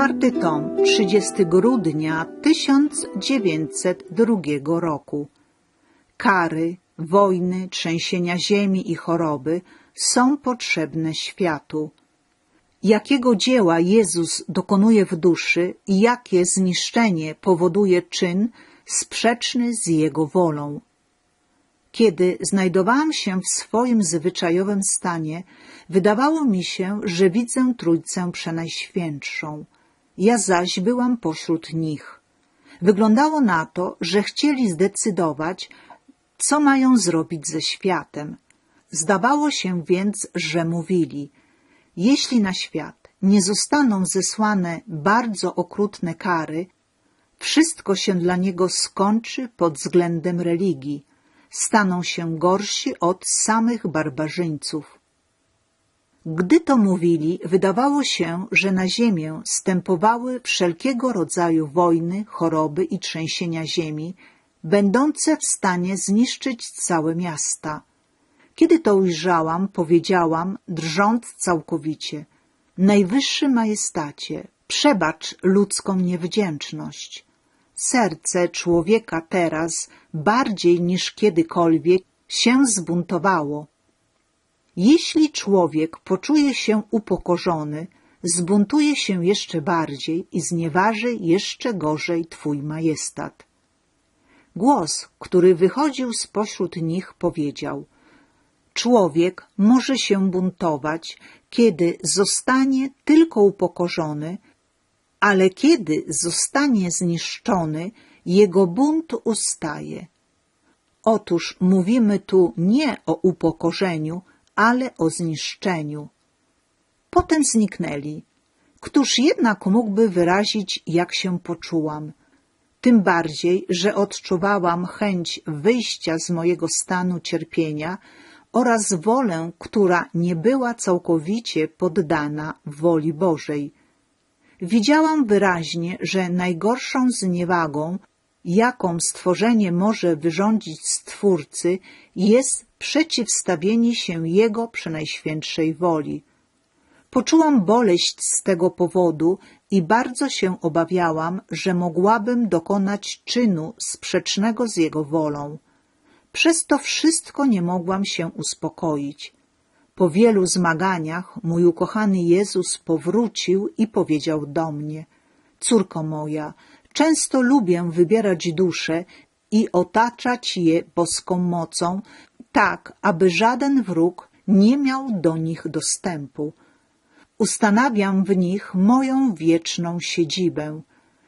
Czwarty tom, 30 grudnia 1902 roku. Kary, wojny, trzęsienia ziemi i choroby są potrzebne światu. Jakiego dzieła Jezus dokonuje w duszy i jakie zniszczenie powoduje czyn sprzeczny z Jego wolą. Kiedy znajdowałam się w swoim zwyczajowym stanie, wydawało mi się, że widzę Trójcę Przenajświętszą. Ja zaś byłam pośród nich. Wyglądało na to, że chcieli zdecydować, co mają zrobić ze światem. Zdawało się więc, że mówili, jeśli na świat nie zostaną zesłane bardzo okrutne kary, wszystko się dla niego skończy pod względem religii, staną się gorsi od samych barbarzyńców. Gdy to mówili, wydawało się, że na ziemię stępowały wszelkiego rodzaju wojny, choroby i trzęsienia ziemi, będące w stanie zniszczyć całe miasta. Kiedy to ujrzałam, powiedziałam, drżąc całkowicie, Najwyższy Majestacie, przebacz ludzką niewdzięczność. Serce człowieka teraz bardziej niż kiedykolwiek się zbuntowało. Jeśli człowiek poczuje się upokorzony, zbuntuje się jeszcze bardziej i znieważy jeszcze gorzej Twój majestat. Głos, który wychodził spośród nich, powiedział Człowiek może się buntować, kiedy zostanie tylko upokorzony, ale kiedy zostanie zniszczony, jego bunt ustaje. Otóż mówimy tu nie o upokorzeniu, ale o zniszczeniu. Potem zniknęli. Któż jednak mógłby wyrazić, jak się poczułam? Tym bardziej, że odczuwałam chęć wyjścia z mojego stanu cierpienia oraz wolę, która nie była całkowicie poddana woli Bożej. Widziałam wyraźnie, że najgorszą zniewagą, jaką stworzenie może wyrządzić Stwórcy, jest przeciwstawienie się Jego przenajświętszej woli. Poczułam boleść z tego powodu i bardzo się obawiałam, że mogłabym dokonać czynu sprzecznego z Jego wolą. Przez to wszystko nie mogłam się uspokoić. Po wielu zmaganiach mój ukochany Jezus powrócił i powiedział do mnie, córko moja, często lubię wybierać dusze i otaczać je boską mocą, tak, aby żaden wróg nie miał do nich dostępu. Ustanawiam w nich moją wieczną siedzibę.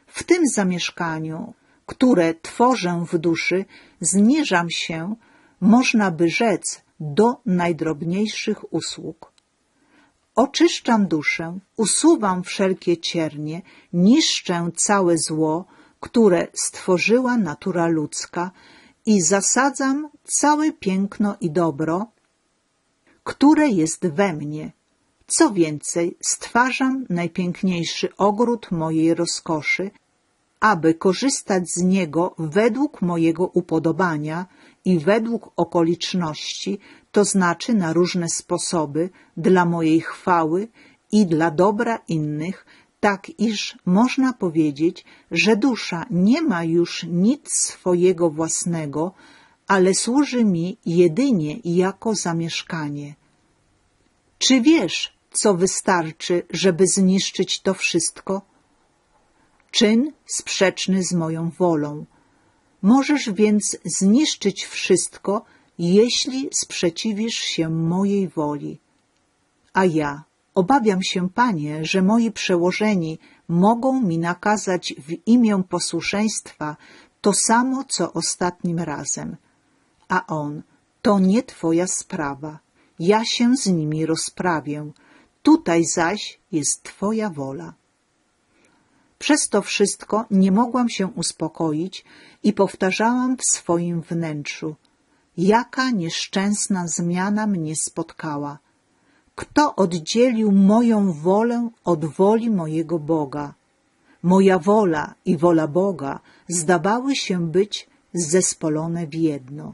W tym zamieszkaniu, które tworzę w duszy, zniżam się, można by rzec, do najdrobniejszych usług. Oczyszczam duszę, usuwam wszelkie ciernie, niszczę całe zło, które stworzyła natura ludzka i zasadzam całe piękno i dobro, które jest we mnie. Co więcej, stwarzam najpiękniejszy ogród mojej rozkoszy, aby korzystać z niego według mojego upodobania i według okoliczności, to znaczy na różne sposoby, dla mojej chwały i dla dobra innych, tak iż można powiedzieć, że dusza nie ma już nic swojego własnego, ale służy mi jedynie jako zamieszkanie. Czy wiesz, co wystarczy, żeby zniszczyć to wszystko? Czyn sprzeczny z moją wolą. Możesz więc zniszczyć wszystko, jeśli sprzeciwisz się mojej woli. A ja obawiam się, panie, że moi przełożeni mogą mi nakazać w imię posłuszeństwa to samo, co ostatnim razem. A on, to nie twoja sprawa. Ja się z nimi rozprawię. Tutaj zaś jest twoja wola. Przez to wszystko nie mogłam się uspokoić i powtarzałam w swoim wnętrzu, jaka nieszczęsna zmiana mnie spotkała. Kto oddzielił moją wolę od woli mojego Boga? Moja wola i wola Boga zdawały się być zespolone w jedno.